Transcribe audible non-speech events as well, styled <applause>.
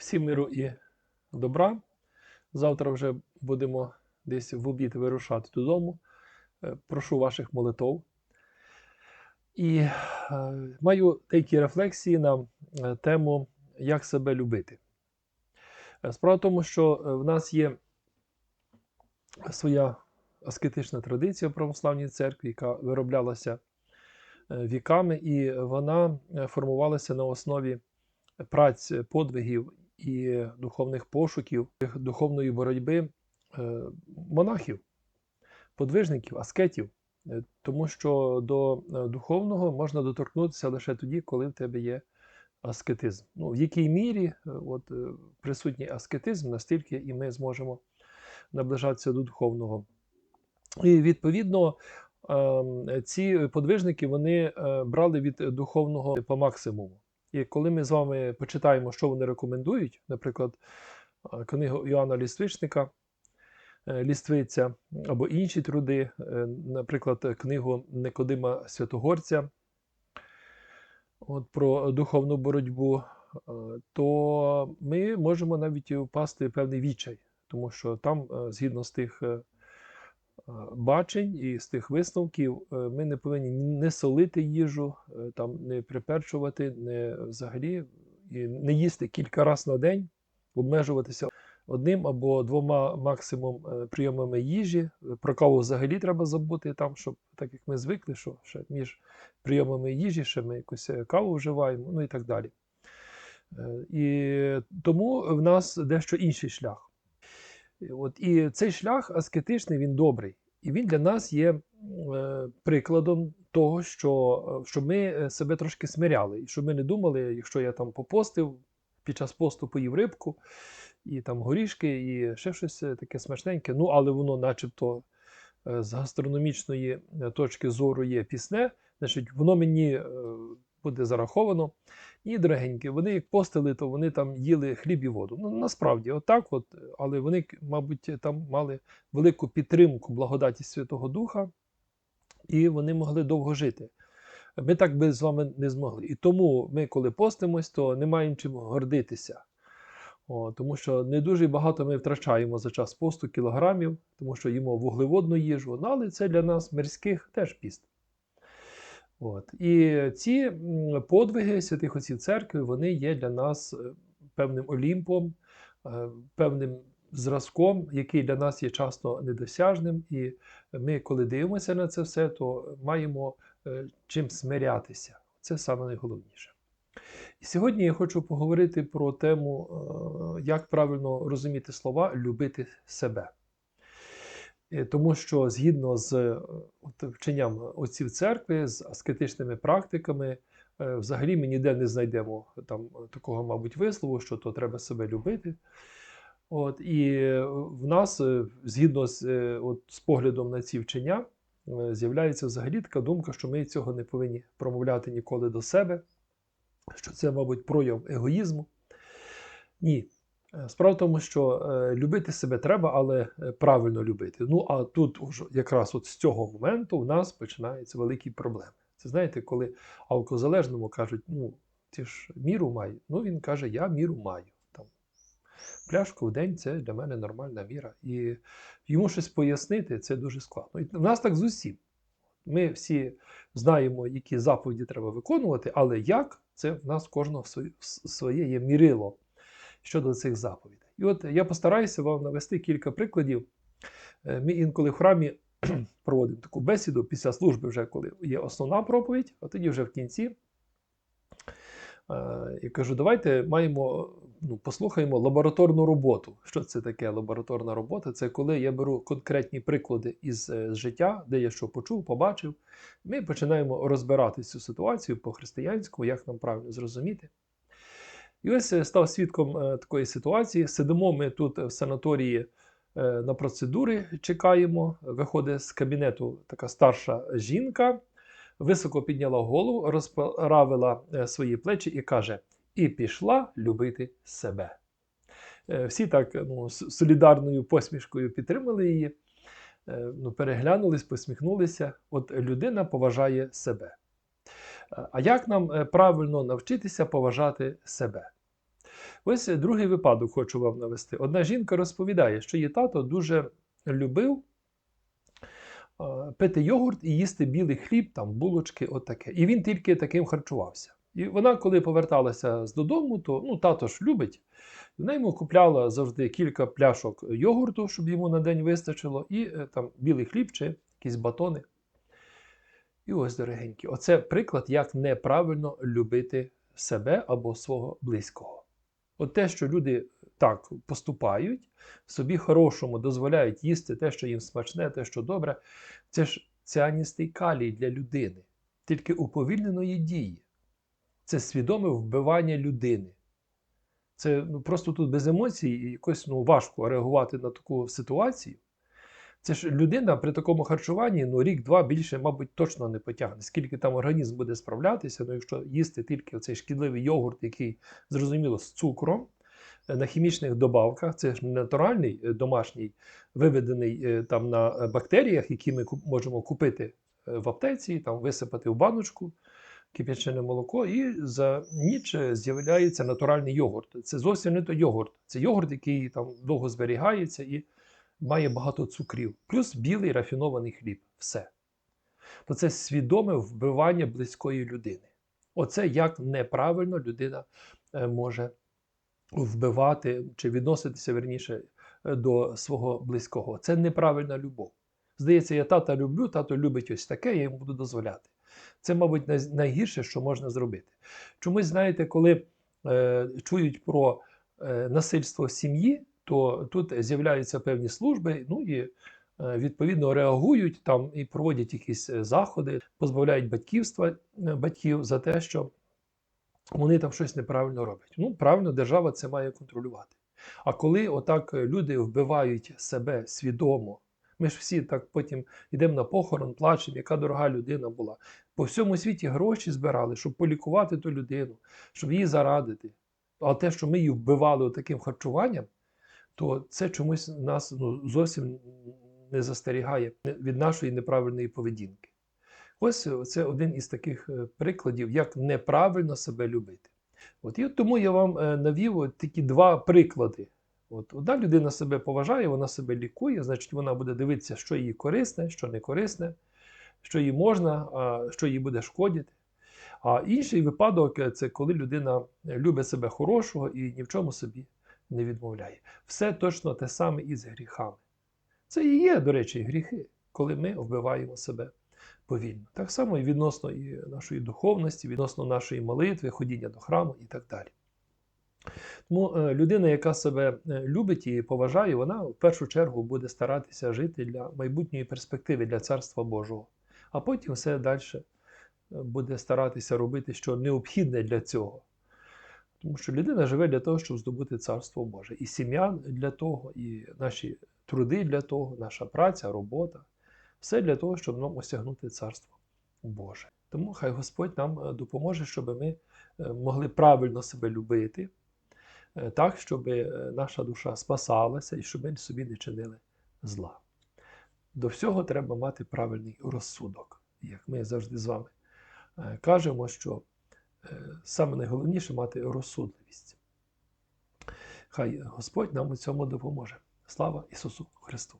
Всім миру і добра. Завтра вже будемо десь в обід вирушати додому. Е, Прошу ваших молитов. І е, маю деякі рефлексії на е, тему, як себе любити. Справа в тому, що в нас є своя аскетична традиція в православній церкві, яка вироблялася віками, і вона формувалася на основі праць, подвигів і духовних пошуків, духовної боротьби е, монахів, подвижників, аскетів. Е, Тому що до е, духовного можна доторкнутися лише тоді, коли в тебе є аскетизм. Ну, в якій мірі от, присутній аскетизм, настільки і ми зможемо наближатися до духовного. І відповідно ем, ці подвижники вони брали від духовного по максимуму. І коли ми з вами почитаємо, що вони рекомендують, наприклад, книгу Іоанна Ліствичника, е, Ліствиця або інші труди, е, наприклад, книгу Никодима Святогорця от, про духовну боротьбу, е, то ми можемо навіть впасти в певний відчай, тому що там, згідно з тих бачень і з тих висновків, е, ми не повинні не солити їжу, е, там, не приперчувати, не взагалі і не їсти кілька разів на день, обмежуватися одним або двома максимум е, прийомами їжі. Е, Про каву взагалі треба забути, там, щоб так як ми звикли, що ще між прийомами їжі ще ми якусь е, каву вживаємо, ну і так далі. Е, І тому в нас дещо інший шлях. От, і цей шлях аскетичний, він добрий. І він для нас є е, прикладом того, що, е, щоб ми е, себе трошки смиряли. І щоб ми не думали, якщо я там попостив, під час посту поїв рибку, і там горішки, і ще щось таке смачненьке, ну але воно начебто з гастрономічної точки зору є пісне, значить, воно мені буде зараховано. І, дорогенькі, вони як постили, то вони там їли хліб і воду. Ну, насправді, отак, от, але вони, мабуть, там мали велику підтримку благодаті Святого Духа, і вони могли довго жити. Ми так би з вами не змогли. І тому ми, коли постимось, то не маємо чим гордитися. О, тому що не дуже багато ми втрачаємо за час посту кілограмів, тому що їмо вуглеводну їжу, ну, але це для нас мирських теж піст. От. І ці подвиги святих отців церкви вони є для нас е, певним олімпом, е, певним зразком, який для нас є часто недосяжним. І ми, коли дивимося на це все, то маємо е, чим смирятися. Це саме найголовніше. І сьогодні я хочу поговорити про тему, як правильно розуміти слова любити себе. Е, Тому що згідно з е, вченням отців церкви, з аскетичними практиками, е, взагалі ми ніде не знайдемо там такого, мабуть, вислову, що то треба себе любити. От, і в нас, згідно з, от, з поглядом на ці вчення, з'являється взагалі така думка, що ми цього не повинні промовляти ніколи до себе, що це, мабуть, прояв егоїзму. Ні. Е, Справа в тому, що е, любити себе треба, але е, правильно любити. Ну а тут уже якраз от з цього моменту в нас починаються великі проблеми. Це знаєте, коли алкозалежному кажуть, ну ти ж міру має. Ну він каже, я міру маю. Там, пляшку в день це для мене нормальна міра. І йому щось пояснити це дуже складно. І в нас так з усім. Ми всі знаємо, які заповіді треба виконувати, але як це в нас кожного своє є мірило щодо цих заповідей. І от я постараюся вам навести кілька прикладів. Е, Ми інколи в храмі <clears throat> проводимо таку бесіду після служби, вже коли є основна проповідь, а тоді вже в кінці. е, Я кажу, давайте маємо, ну, послухаємо лабораторну роботу. Що це таке лабораторна робота? Це коли я беру конкретні приклади із е, життя, де я що почув, побачив. Ми починаємо розбирати цю ситуацію по-християнському, як нам правильно зрозуміти. І ось я став свідком е, такої ситуації. Сидимо ми тут в санаторії е, на процедури, чекаємо. Виходить з кабінету така старша жінка, високо підняла голову, розправила е, свої плечі і каже: І пішла любити себе. Е, Всі так ну, з солідарною посмішкою підтримали її, е, ну, переглянулись, посміхнулися. От людина поважає себе. А як нам е, правильно навчитися поважати себе? Ось другий випадок хочу вам навести. Одна жінка розповідає, що її тато дуже любив пити йогурт і їсти білий хліб, там булочки, от таке. І він тільки таким харчувався. І вона, коли поверталася з додому, то ну, тато ж любить. Вона йому купляла завжди кілька пляшок йогурту, щоб йому на день вистачило, і е, там білий хліб чи якісь батони. І ось, дорогенькі, оце приклад, як неправильно любити себе або свого близького. От те, що люди так поступають, собі хорошому дозволяють їсти те, що їм смачне, те, що добре, це ж ціаністий калій для людини, тільки уповільненої дії. Це свідоме вбивання людини. Це ну, просто тут без емоцій і якось ну, важко реагувати на таку ситуацію. Це ж людина при такому харчуванні ну, рік-два більше, мабуть, точно не потягне. Скільки там організм буде справлятися, ну, якщо їсти тільки цей шкідливий йогурт, який, зрозуміло, з цукром, е, на хімічних добавках, це ж не натуральний е, домашній, виведений е, там на бактеріях, які ми можемо купити в аптеці, там висипати в баночку, кип'ячене молоко, і за ніч з'являється натуральний йогурт. Це зовсім не той йогурт. Це йогурт, який там довго зберігається і має багато цукрів, плюс білий рафінований хліб. Все. То це свідоме вбивання близької людини. Оце як неправильно людина е, може вбивати чи відноситися верніше е, до свого близького. Це неправильна любов. Здається, я тата люблю, тато любить ось таке, я йому буду дозволяти. Це, мабуть, найгірше, що можна зробити. Чомусь, знаєте, коли е, чують про е, насильство в сім'ї, то тут з'являються певні служби, ну і е, відповідно реагують там і проводять якісь е, заходи, позбавляють батьківства е, батьків за те, що вони там щось неправильно роблять. Ну, правильно, держава це має контролювати. А коли отак люди вбивають себе свідомо, ми ж всі так потім йдемо на похорон, плачемо, яка дорога людина була. По всьому світі гроші збирали, щоб полікувати ту людину, щоб її зарадити. А те, що ми її вбивали таким харчуванням, то це чомусь нас ну, зовсім не застерігає від нашої неправильної поведінки. Ось це один із таких е, прикладів, як неправильно себе любити. От і от тому я вам е, навів от такі два приклади. От одна людина себе поважає, вона себе лікує, значить, вона буде дивитися, що їй корисне, що не корисне, що їй можна, що їй буде шкодити. А інший випадок е, це коли людина любить себе хорошого і ні в чому собі не відмовляє. Все точно те саме і з гріхами. Це і є, до речі, гріхи, коли ми вбиваємо себе повільно. Так само і відносно і нашої духовності, відносно нашої молитви, ходіння до храму і так далі. Тому е, людина, яка себе е, любить і поважає, вона в першу чергу буде старатися жити для майбутньої перспективи для Царства Божого. А потім все далі буде старатися робити, що необхідне для цього. Тому що людина живе для того, щоб здобути Царство Боже. І сім'я для того, і наші труди для того, наша праця, робота все для того, щоб нам осягнути Царство Боже. Тому хай Господь нам е, допоможе, щоб ми е, могли правильно себе любити, е, так, щоб наша душа спасалася і щоб ми собі не чинили зла. До всього треба мати правильний розсудок. Як ми завжди з вами кажемо, що саме найголовніше мати розсудливість. Хай Господь нам у цьому допоможе. Слава Ісусу Христу!